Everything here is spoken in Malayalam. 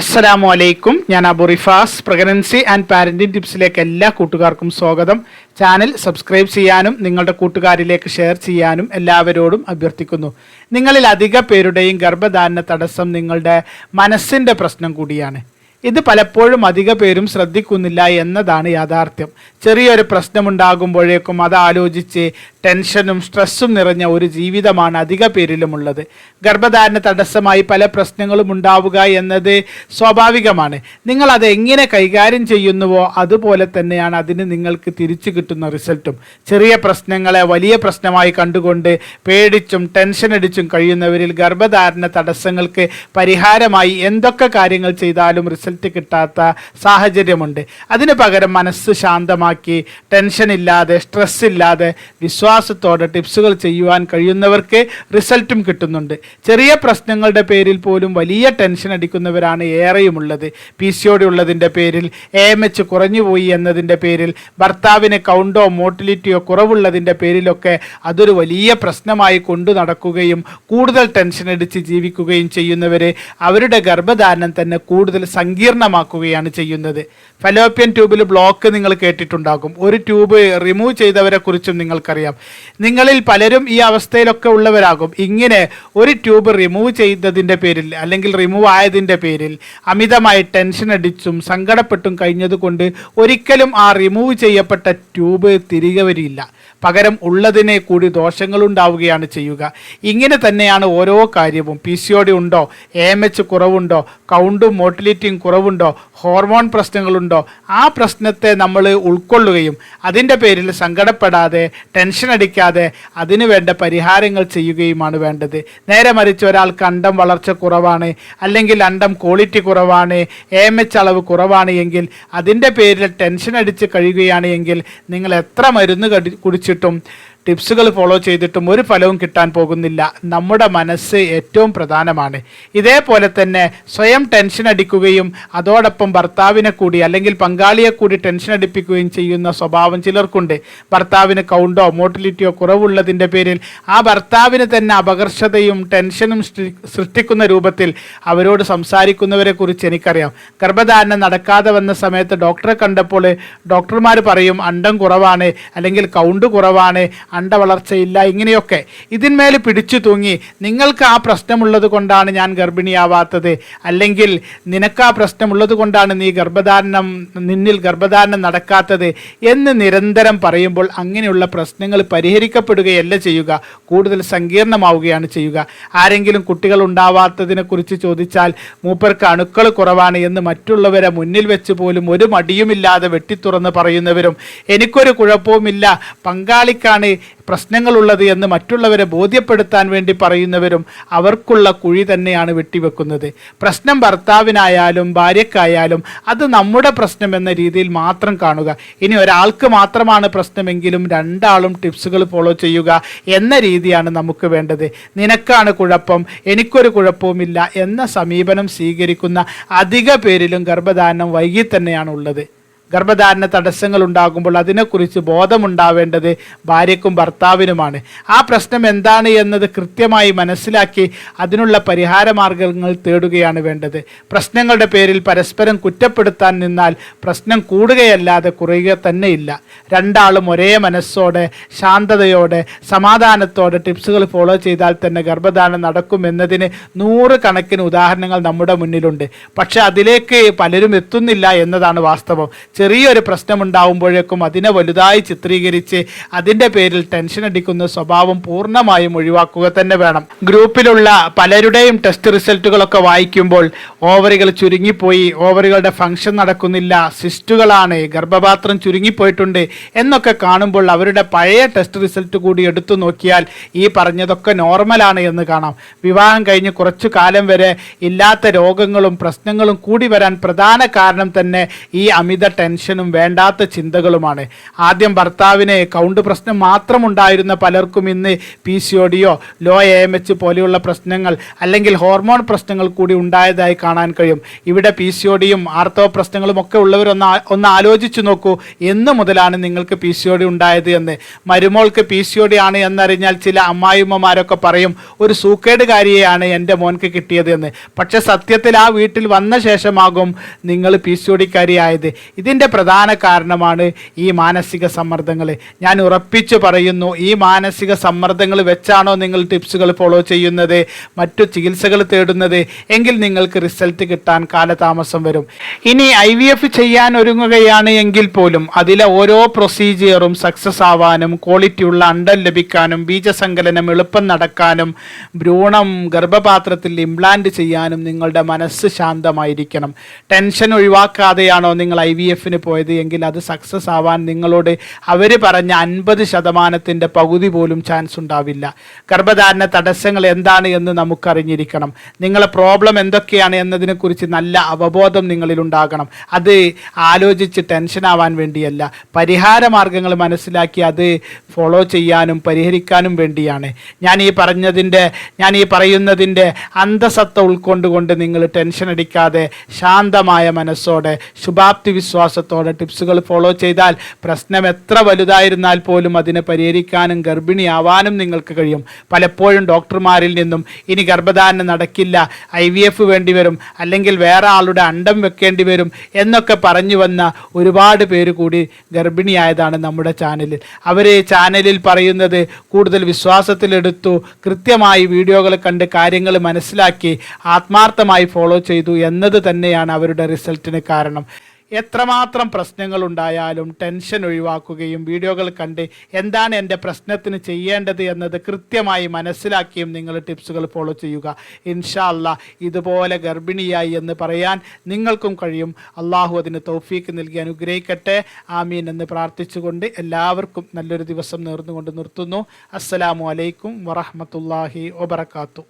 അസ്സലാമു അലൈക്കും ഞാൻ Abu Rifas. Pregnancy and parenting ടിപ്സിലേക്ക് എല്ലാ കൂട്ടുകാർക്കും സ്വാഗതം. ചാനൽ സബ്സ്ക്രൈബ് ചെയ്യാനും നിങ്ങളുടെ കൂട്ടുകാരിലേക്ക് ഷെയർ ചെയ്യാനും എല്ലാവരോടും അഭ്യർത്ഥിക്കുന്നു. നിങ്ങളിൽ അധിക പേരുടെയും ഗർഭധാരണ തടസ്സം നിങ്ങളുടെ മനസ്സിന്റെ പ്രശ്നം കൂടിയാണ്. ഇത് പലപ്പോഴും അധിക പേരും ശ്രദ്ധിക്കുന്നില്ല എന്നതാണ് യാഥാർത്ഥ്യം. ചെറിയൊരു പ്രശ്നമുണ്ടാകുമ്പോഴേക്കും അത് ആലോചിച്ച് ടെൻഷനും സ്ട്രെസ്സും നിറഞ്ഞ ഒരു ജീവിതമാണ് അധിക പേരിലുമുള്ളത്. ഗർഭധാരണ തടസ്സമായി പല പ്രശ്നങ്ങളും ഉണ്ടാവുക എന്നത് സ്വാഭാവികമാണ്. നിങ്ങൾ അത് എങ്ങനെ കൈകാര്യം ചെയ്യുന്നുവോ അതുപോലെ തന്നെയാണ് അതിന് നിങ്ങൾക്ക് തിരിച്ചു കിട്ടുന്ന റിസൾട്ടും. ചെറിയ പ്രശ്നങ്ങളെ വലിയ പ്രശ്നമായി കണ്ടുകൊണ്ട് പേടിച്ചും ടെൻഷൻ അടിച്ചും കഴിയുന്നവരിൽ ഗർഭധാരണ തടസ്സങ്ങൾക്ക് പരിഹാരമായി എന്തൊക്കെ കാര്യങ്ങൾ ചെയ്താലും റിസൾട്ട് കിട്ടാത്ത സാഹചര്യമുണ്ട്. അതിന് പകരം മനസ്സ് ശാന്തമാക്കി ടെൻഷൻ ഇല്ലാതെ സ്ട്രെസ് ഇല്ലാതെ വിശ്വാസത്തോടെ ടിപ്സുകൾ ചെയ്യുവാൻ കഴിയുന്നവർക്ക് റിസൾട്ടും കിട്ടുന്നുണ്ട്. ചെറിയ പ്രശ്നങ്ങളുടെ പേരിൽ പോലും വലിയ ടെൻഷൻ അടിക്കുന്നവരാണ് ഏറെയുമുള്ളത്. പി സി ഒ ഉള്ളതിന്റെ പേരിൽ എ എം എച്ച് കുറഞ്ഞുപോയി എന്നതിന്റെ പേരിൽ ഭർത്താവിന് കൗണ്ടോ മോട്ടിലിറ്റിയോ കുറവുള്ളതിന്റെ പേരിലൊക്കെ അതൊരു വലിയ പ്രശ്നമായി കൊണ്ടു നടക്കുകയും കൂടുതൽ ടെൻഷൻ അടിച്ച് ജീവിക്കുകയും ചെയ്യുന്നവരെ അവരുടെ ഗർഭധാരണം തന്നെ കൂടുതൽ സങ്കീർണമാക്കുകയാണ് ചെയ്യുന്നത്. ഫലോപ്യൻ ട്യൂബിൽ ബ്ലോക്ക് നിങ്ങൾ കേട്ടിട്ടുണ്ടാകും. ഒരു ട്യൂബ് റിമൂവ് ചെയ്തവരെ കുറിച്ചും നിങ്ങൾക്കറിയാം. നിങ്ങളിൽ പലരും ഈ അവസ്ഥയിലൊക്കെ ഉള്ളവരാകും. ഇങ്ങനെ ഒരു ട്യൂബ് റിമൂവ് ചെയ്തതിന്റെ പേരിൽ അല്ലെങ്കിൽ റിമൂവ് ആയതിന്റെ പേരിൽ അമിതമായി ടെൻഷൻ അടിച്ചും സങ്കടപ്പെട്ടും കഴിഞ്ഞതുകൊണ്ട് ഒരിക്കലും ആ റിമൂവ് ചെയ്യപ്പെട്ട ട്യൂബ് തിരികെ വരില്ല. പകരം ഉള്ളതിനെ കൂടി ദോഷങ്ങളുണ്ടാവുകയാണ് ചെയ്യുക. ഇങ്ങനെ തന്നെയാണ് ഓരോ കാര്യവും. പി സി ഒ ഡി ഉണ്ടോ? എ എം എച്ച് കുറവുണ്ടോ? കൗണ്ടും മോട്ടിലിറ്റിയും കുറവുണ്ടോ? ഹോർമോൺ പ്രശ്നങ്ങളുണ്ടോ? ആ പ്രശ്നത്തെ നമ്മൾ ഉൾക്കൊള്ളുകയും അതിന്റെ പേരിൽ സങ്കടപ്പെടാതെ ടെൻഷൻ അടിക്കാതെ അതിനു വേണ്ട പരിഹാരങ്ങൾ ചെയ്യുകയുമാണ് വേണ്ടത്. നേരെ മറിച്ച് ഒരാൾക്ക് അണ്ടം വളർച്ച കുറവാണ് അല്ലെങ്കിൽ അണ്ടം ക്വാളിറ്റി കുറവാണ് എ എച്ച് അളവ് കുറവാണ് എങ്കിൽ അതിന്റെ പേരിൽ ടെൻഷൻ അടിച്ച് കഴിയുകയാണ് എങ്കിൽ നിങ്ങൾ എത്ര മരുന്ന് കടി കുടിച്ചിട്ടും ടിപ്സുകൾ ഫോളോ ചെയ്തിട്ടും ഒരു ഫലവും കിട്ടാൻ പോകുന്നില്ല. നമ്മുടെ മനസ്സ് ഏറ്റവും പ്രധാനമാണ്. ഇതേപോലെ തന്നെ സ്വയം ടെൻഷൻ അടിക്കുകയും അതോടൊപ്പം ഭർത്താവിനെ കൂടി അല്ലെങ്കിൽ പങ്കാളിയെ കൂടി ടെൻഷൻ അടിപ്പിക്കുകയും ചെയ്യുന്ന സ്വഭാവം ചിലർക്കുണ്ട്. ഭർത്താവിന് കൗണ്ടോ മോട്ടിലിറ്റിയോ കുറവുള്ളതിന്റെ പേരിൽ ആ ഭർത്താവിന് തന്നെ അപകർഷതയും ടെൻഷനും സൃഷ്ടിക്കുന്ന രൂപത്തിൽ അവരോട് സംസാരിക്കുന്നവരെ കുറിച്ച് എനിക്കറിയാം. ഗർഭധാരണം നടക്കാതെ വന്ന സമയത്ത് ഡോക്ടറെ കണ്ടപ്പോൾ ഡോക്ടർമാർ പറയും അണ്ടം കുറവാണ് അല്ലെങ്കിൽ കൗണ്ട് കുറവാണ് അണ്ട വളർച്ചയില്ല ഇങ്ങനെയൊക്കെ. ഇതിന്മേൽ പിടിച്ചു തൂങ്ങി നിങ്ങൾക്ക് ആ പ്രശ്നമുള്ളത് കൊണ്ടാണ് ഞാൻ ഗർഭിണിയാവാത്തത്. അല്ലെങ്കിൽ നിനക്ക് ആ പ്രശ്നമുള്ളത് കൊണ്ടാണ് നീ ഗർഭധാരണം നിന്നിൽ ഗർഭധാരണം നടക്കാത്തത് എന്ന് നിരന്തരം പറയുമ്പോൾ അങ്ങനെയുള്ള പ്രശ്നങ്ങൾ പരിഹരിക്കപ്പെടുകയല്ല ചെയ്യുക. കൂടുതൽ സങ്കീർണമാവുകയാണ് ചെയ്യുക. ആരെങ്കിലും കുട്ടികൾ ഉണ്ടാവാത്തതിനെക്കുറിച്ച് ചോദിച്ചാൽ മൂപ്പർക്ക് അണുക്കൾ കുറവാണ് എന്ന് മറ്റുള്ളവരെ മുന്നിൽ വെച്ച് പോലും ഒരു മടിയുമില്ലാതെ വെട്ടിത്തുറന്ന് പറയുന്നവരും എനിക്കൊരു കുഴപ്പവുമില്ല പങ്കാളിക്കാണ് പ്രശ്നങ്ങളുള്ളത് എന്ന് മറ്റുള്ളവരെ ബോധ്യപ്പെടുത്താൻ വേണ്ടി പറയുന്നവരും അവർക്കുള്ള കുഴി തന്നെയാണ് വെട്ടിവെക്കുന്നത്. പ്രശ്നം ഭർത്താവിനായാലും ഭാര്യക്കായാലും അത് നമ്മുടെ പ്രശ്നം എന്ന രീതിയിൽ മാത്രം കാണുക. ഇനി ഒരാൾക്ക് മാത്രമാണ് പ്രശ്നമെങ്കിലും രണ്ടാളും ടിപ്സുകൾ ഫോളോ ചെയ്യുക എന്ന രീതിയാണ് നമുക്ക് വേണ്ടത്. നിനക്കാണ് കുഴപ്പം എനിക്കൊരു കുഴപ്പവുമില്ല എന്ന സമീപനം സ്വീകരിക്കുന്ന അധിക പേരിലും ഗർഭധാരണം വൈകി തന്നെയാണ് ഉള്ളത് ഗർഭധാരണ തടസ്സങ്ങൾ ഉണ്ടാകുമ്പോൾ അതിനെക്കുറിച്ച് ബോധമുണ്ടാവേണ്ടത് ഭാര്യക്കും ഭർത്താവിനുമാണ്. ആ പ്രശ്നം എന്താണ് എന്നത് കൃത്യമായി മനസ്സിലാക്കി അതിനുള്ള പരിഹാര മാർഗങ്ങൾ തേടുകയാണ് വേണ്ടത്. പ്രശ്നങ്ങളുടെ പേരിൽ പരസ്പരം കുറ്റപ്പെടുത്താൻ നിന്നാൽ പ്രശ്നം കൂടുകയല്ലാതെ കുറയുക തന്നെയില്ല. രണ്ടാളും ഒരേ മനസ്സോടെ ശാന്തതയോടെ സമാധാനത്തോടെ ടിപ്സുകൾ ഫോളോ ചെയ്താൽ തന്നെ ഗർഭധാരണം നടക്കുമെന്നതിന് നൂറ് കണക്കിന് ഉദാഹരണങ്ങൾ നമ്മുടെ മുന്നിലുണ്ട്. പക്ഷെ അതിലേക്ക് പലരും എത്തുന്നില്ല എന്നതാണ് വാസ്തവം. ചെറിയൊരു പ്രശ്നമുണ്ടാവുമ്പോഴേക്കും അതിനെ വലുതായി ചിത്രീകരിച്ച് അതിന്റെ പേരിൽ ടെൻഷൻ അടിക്കുന്ന സ്വഭാവം പൂർണമായും ഒഴിവാക്കുക തന്നെ വേണം. ഗ്രൂപ്പിലുള്ള പലരുടെയും ടെസ്റ്റ് റിസൾട്ടുകളൊക്കെ വായിക്കുമ്പോൾ ഓവറുകൾ ചുരുങ്ങിപ്പോയി ഓവറുകളുടെ ഫംഗ്ഷൻ നടക്കുന്നില്ല സിസ്റ്റുകളാണ് ഗർഭപാത്രം ചുരുങ്ങിപ്പോയിട്ടുണ്ട് എന്നൊക്കെ കാണുമ്പോൾ അവരുടെ പഴയ ടെസ്റ്റ് റിസൾട്ട് കൂടി എടുത്തു നോക്കിയാൽ ഈ പറഞ്ഞതൊക്കെ നോർമലാണ് എന്ന് കാണാം. വിവാഹം കഴിഞ്ഞ് കുറച്ചു കാലം വരെ ഇല്ലാത്ത രോഗങ്ങളും പ്രശ്നങ്ങളും കൂടി വരാൻ പ്രധാന കാരണം തന്നെ ഈ അമിത ടെൻഷൻ ടെൻഷനും വേണ്ടാത്ത ചിന്തകളുമാണ്. ആദ്യം ഭർത്താവിനെ കൗണ്ട് പ്രശ്നം മാത്രമുണ്ടായിരുന്ന പലർക്കും ഇന്ന് പി സി ഒ ഡിയോ ലോ എ എം എച്ച് പോലെയുള്ള പ്രശ്നങ്ങൾ അല്ലെങ്കിൽ ഹോർമോൺ പ്രശ്നങ്ങൾ കൂടി ഉണ്ടായതായി കാണാൻ കഴിയും. ഇവിടെ പി സി ഒ ഡിയും ആർത്തവ പ്രശ്നങ്ങളും ഒക്കെ ഉള്ളവരൊന്ന് ഒന്ന് ആലോചിച്ചു നോക്കൂ. എന്ന് മുതലാണ് നിങ്ങൾക്ക് പി സി ഒ ഡി ഉണ്ടായത് എന്ന്. മരുമോൾക്ക് പി സി ഒ ഡി ആണ് എന്നറിഞ്ഞാൽ ചില അമ്മായിമ്മമാരൊക്കെ പറയും ഒരു സൂക്കേടുകാരിയെയാണ് എന്റെ മോൻക്ക് കിട്ടിയത് എന്ന്. പക്ഷെ സത്യത്തിൽ ആ വീട്ടിൽ വന്ന ശേഷമാകും നിങ്ങൾ പി സി ഒ ഡിക്കാരിയായത്. ഇതിന്റെ പ്രധാന കാരണമാണ് ഈ മാനസിക സമ്മർദ്ദങ്ങൾ. ഞാൻ ഉറപ്പിച്ചു പറയുന്നു ഈ മാനസിക സമ്മർദ്ദങ്ങൾ വെച്ചാണോ നിങ്ങൾ ടിപ്സുകൾ ഫോളോ ചെയ്യുന്നത് മറ്റു ചികിത്സകൾ തേടുന്നത് എങ്കിൽ നിങ്ങൾക്ക് റിസൾട്ട് കിട്ടാൻ കാലതാമസം വരും. ഇനി ഐ വി എഫ് ചെയ്യാൻ ഒരുങ്ങുകയാണ് എങ്കിൽ പോലും അതിലെ ഓരോ പ്രൊസീജിയറും സക്സസ് ആവാനും ക്വാളിറ്റിയുള്ള അണ്ടം ലഭിക്കാനും ബീജസങ്കലനം എളുപ്പം നടക്കാനും ഭ്രൂണം ഗർഭപാത്രത്തിൽ ഇംപ്ലാന്റ് ചെയ്യാനും നിങ്ങളുടെ മനസ്സ് ശാന്തമായിരിക്കണം. ടെൻഷൻ ഒഴിവാക്കാതെയാണോ നിങ്ങൾ ഐ വി എഫിന് പോയത് എങ്കിൽ അത് സക്സസ് ആവാൻ നിങ്ങളോട് അവർ പറഞ്ഞ അൻപത് ശതമാനത്തിന്റെ പകുതി പോലും ചാൻസ് ഉണ്ടാവില്ല. ഗർഭധാരണ തടസ്സങ്ങൾ എന്താണ് എന്ന് നമുക്കറിഞ്ഞിരിക്കണം. നിങ്ങളെ പ്രോബ്ലം എന്തൊക്കെയാണ് എന്നതിനെക്കുറിച്ച് നല്ല അവബോധം നിങ്ങളിൽ ഉണ്ടാകണം. അത് ആലോചിച്ച് ടെൻഷൻ ആവാൻ വേണ്ടിയല്ല. പരിഹാര മാർഗങ്ങൾ മനസ്സിലാക്കി അത് ഫോളോ ചെയ്യാനും പരിഹരിക്കാനും വേണ്ടിയാണ്. ഞാൻ ഈ പറഞ്ഞതിന്റെ ഞാൻ ഈ പറയുന്നതിന്റെ അന്തസത്ത ഉൾക്കൊണ്ടുകൊണ്ട് നിങ്ങൾ ടെൻഷൻ അടിക്കാതെ ശാന്തമായ മനസ്സോടെ ശുഭാപ്തി വിശ്വാസത്തോടെ ടിപ്സുകൾ ഫോളോ ചെയ്താൽ പ്രശ്നം എത്ര വലുതായിരുന്നാൽ പോലും അതിനെ പരിഹരിക്കാനും ഗർഭിണിയാവാനും നിങ്ങൾക്ക് കഴിയും. പലപ്പോഴും ഡോക്ടർമാരിൽ നിന്നും ഇനി ഗർഭധാരണം നടക്കില്ല ഐ വി എഫ് വേണ്ടി വരും അല്ലെങ്കിൽ വേറെ ആളുടെ അണ്ടം വെക്കേണ്ടി വരും എന്നൊക്കെ പറഞ്ഞു വന്ന ഒരുപാട് പേര് കൂടി ഗർഭിണിയായതാണ് നമ്മുടെ ചാനലിൽ. അവർ ചാനലിൽ പറയുന്നത് കൂടുതൽ വിശ്വാസത്തിലെടുത്തു കൃത്യമായി വീഡിയോകൾ കണ്ട് കാര്യങ്ങൾ മനസ്സിലാക്കി ആത്മാർത്ഥമായി ഫോളോ ചെയ്തു എന്നത് തന്നെയാണ് അവരുടെ റിസൾട്ടിന് കാരണം. എത്രമാത്രം പ്രശ്നങ്ങൾ ഉണ്ടായാലും ടെൻഷൻ ഒഴിവാക്കുകയും വീഡിയോകൾ കണ്ട് എന്താണ് എന്റെ പ്രശ്നത്തിന് ചെയ്യേണ്ടത് എന്നത് കൃത്യമായി മനസ്സിലാക്കിയും നിങ്ങൾ ടിപ്സുകൾ ഫോളോ ചെയ്യുക. ഇൻഷാ അല്ലാ ഇതുപോലെ ഗർഭിണിയായി എന്ന് പറയാൻ നിങ്ങൾക്കും കഴിയും. അള്ളാഹു അതിന് തൗഫീക്ക് നൽകി അനുഗ്രഹിക്കട്ടെ. ആമീൻ എന്ന് പ്രാർത്ഥിച്ചുകൊണ്ട് എല്ലാവർക്കും നല്ലൊരു ദിവസം നേർന്നുകൊണ്ട് നിർത്തുന്നു. അസ്സലാമു അലൈക്കും വറഹമത്തല്ലാഹി വബർക്കാത്തു